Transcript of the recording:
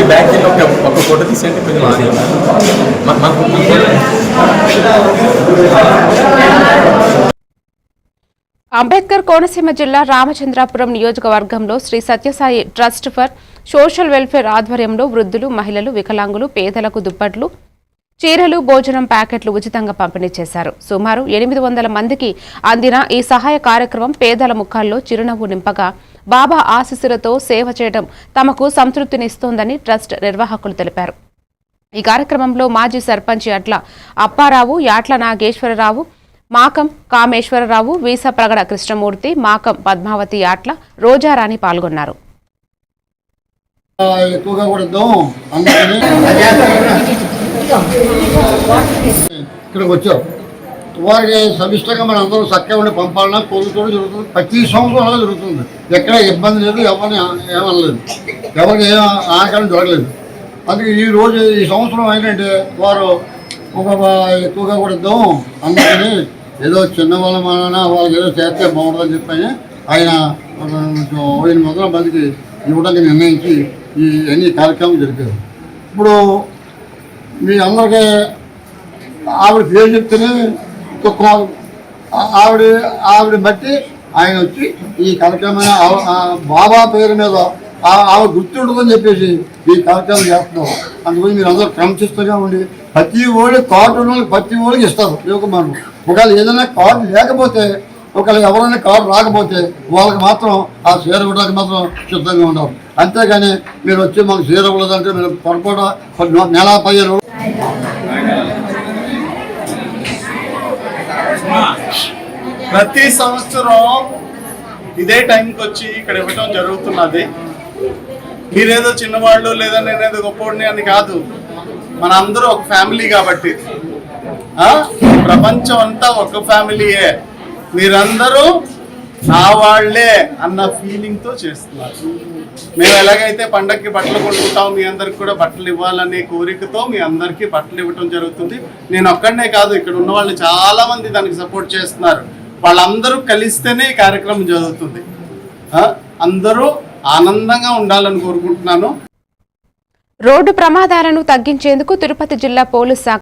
మీ back ఒక ఒక photo తీసేయండి కొంచెం అంబేద్కర్ కోనసీమ జిల్లా రామచంద్రాపురం నియోజకవర్గంలో Sri Sathyasai trust for social welfare ఆధ్వర్యంలో వృద్ధులు మహిళలు వికలాంగులు పేదలకు దుప్పట్లు చీరలు భోజనం ప్యాకెట్లు ఉచితంగా పంపిణీ చేశారు. సుమారు ఎనిమిది వందల మందికి అందిన ఈ సహాయ కార్యక్రమం పేదల ముఖాల్లో చిరునవ్వు నింపగా బాబా ఆశీస్సులతో సేవ చేయడం తమకు సంతృప్తినిస్తోందని ట్రస్ట్ నిర్వాహకులు తెలిపారు. ఈ కార్యక్రమంలో మాజీ సర్పంచ్ అట్ల అప్పారావు యాట్ల నాగేశ్వరరావు మాకం కామేశ్వరరావు వీసప్రగడ కృష్ణమూర్తి మాకం పద్మావతి యాట్ల రోజారాణి పాల్గొన్నారు. ఎక్కువగా కూడదు. ఇక్కడికి వచ్చాం వారికి సమిష్టంగా మనం అందరూ చక్కగా ఉండి పంపాలన్నా కోరుకోవడం జరుగుతుంది. ప్రతి సంవత్సరం అలా జరుగుతుంది. ఎక్కడ ఇబ్బంది లేదు ఎవరిని ఏమనలేదు ఎవరికి ఏం ఆకారం జరగలేదు అందుకే ఈ రోజు ఈ సంవత్సరం ఏంటంటే వారు ఒక ఎక్కువగా కూడదు అందుకని ఏదో చిన్న వాళ్ళ మన వాళ్ళకి ఏదో చేస్తే బాగుంటుందని చెప్పని ఆయన కొంచెం ఎనిమిది వందల మందికి ఇవ్వడానికి నిర్ణయించి ఈ అన్ని కార్యక్రమం జరిపారు. ఇప్పుడు మీ అందరికీ ఆవిడ పేరు చెప్తేనే తక్కువ ఆవిడ ఆవిడ బట్టి ఆయన వచ్చి ఈ కార్యక్రమాన్ని బాబా పేరు మీద ఆ- ఆవిడ గుర్తుంటుందని చెప్పేసి ఈ కార్యక్రమం చేస్తున్నాం. అందుకని మీరు అందరూ క్రమశిస్తగా ఉండి ప్రతి ఓడి కార్డు ఉన్న ప్రతి ఓడికి ఇస్తారు. యువకుమారు ఒకవేళ ఏదైనా కార్డు లేకపోతే ఒకవేళ ఎవరైనా కార్డు రాకపోతే వాళ్ళకి మాత్రం ఆ చీర ఇవ్వడానికి మాత్రం సిద్ధంగా ఉండాలి. అంతేగాని మీరు వచ్చి మాకు చీర ఇవ్వలేదంటే మీరు పొరపాటు నెల పదిహేను ప్రతి సంవత్సరం ఇదే టైంకి వచ్చి ఇక్కడ ఇవ్వటం జరుగుతున్నది. మీరేదో చిన్నవాళ్ళు లేదా నేనేదో గొప్పవాడిని అని కాదు. మన అందరూ ఒక ఫ్యామిలీ కాబట్టి. ప్రపంచం అంతా ఒక ఫ్యామిలీయే. మీరందరూ నా వాళ్ళే అన్న ఫీలింగ్తో చేస్తున్నారు. మేము ఎలాగైతే పండక్కి బట్టలు కొనుక్కుంటాం మీ అందరికి కూడా బట్టలు ఇవ్వాలనే కోరికతో మీ అందరికీ బట్టలు ఇవ్వటం జరుగుతుంది. నేను ఒక్కడనే కాదు ఇక్కడ ఉన్న వాళ్ళు చాలా మంది దానికి సపోర్ట్ చేస్తున్నారు. వాళ్ళందరూ కలిస్తేనే ఈ కార్యక్రమం జరుగుతుంది. అందరూ ఆనందంగా ఉండాలని కోరుకుంటున్నాను. రోడ్డు ప్రమాదాలను తగ్గించేందుకు తిరుపతి జిల్లా పోలీస్ శాఖ